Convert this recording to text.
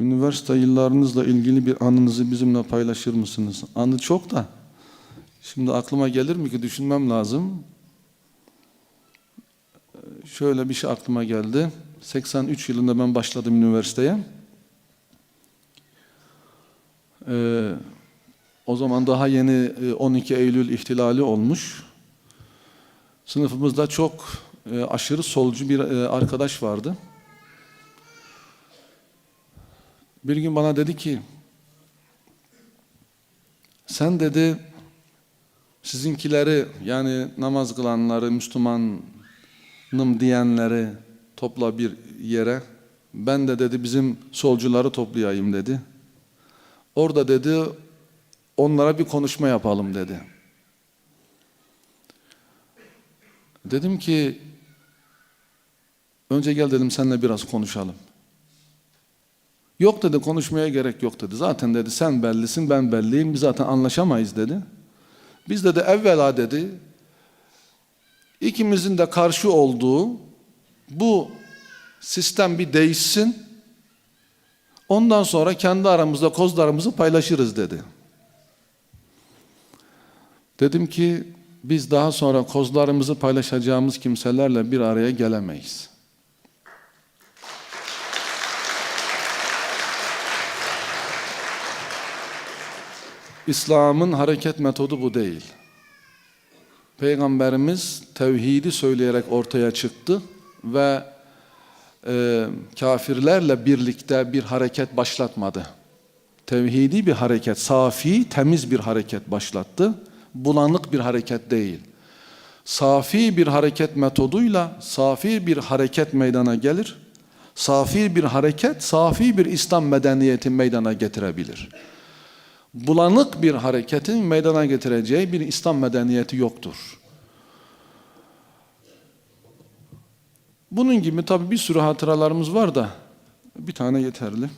Üniversite yıllarınızla ilgili bir anınızı bizimle paylaşır mısınız? Anı çok da. Şimdi aklıma gelir mi ki düşünmem lazım. Ee, Şöyle bir şey aklıma geldi. 83 yılında ben başladım üniversiteye. Ee, o zaman daha yeni e, 12 Eylül ihtilali olmuş. Sınıfımızda çok e, aşırı solcu bir e, arkadaş vardı. Bir gün bana dedi ki, sen dedi sizinkileri yani namaz kılanları, Müslümanım diyenleri topla bir yere. Ben de dedi bizim solcuları toplayayım dedi. Orada dedi onlara bir konuşma yapalım dedi. Dedim ki önce gel dedim seninle biraz konuşalım. Yok dedi konuşmaya gerek yok dedi. Zaten dedi sen bellisin ben belliyim biz zaten anlaşamayız dedi. Biz dedi evvela dedi ikimizin de karşı olduğu bu sistem bir değişsin. Ondan sonra kendi aramızda kozlarımızı paylaşırız dedi. Dedim ki biz daha sonra kozlarımızı paylaşacağımız kimselerle bir araya gelemeyiz. İslam'ın hareket metodu bu değil. Peygamberimiz tevhidi söyleyerek ortaya çıktı ve e, kafirlerle birlikte bir hareket başlatmadı. Tevhidi bir hareket, safi, temiz bir hareket başlattı. Bulanık bir hareket değil. Safi bir hareket metoduyla safi bir hareket meydana gelir. Safi bir hareket, safi bir İslam medeniyeti meydana getirebilir. Bulanık bir hareketin meydana getireceği bir İslam medeniyeti yoktur. Bunun gibi tabii bir sürü hatıralarımız var da bir tane yeterli.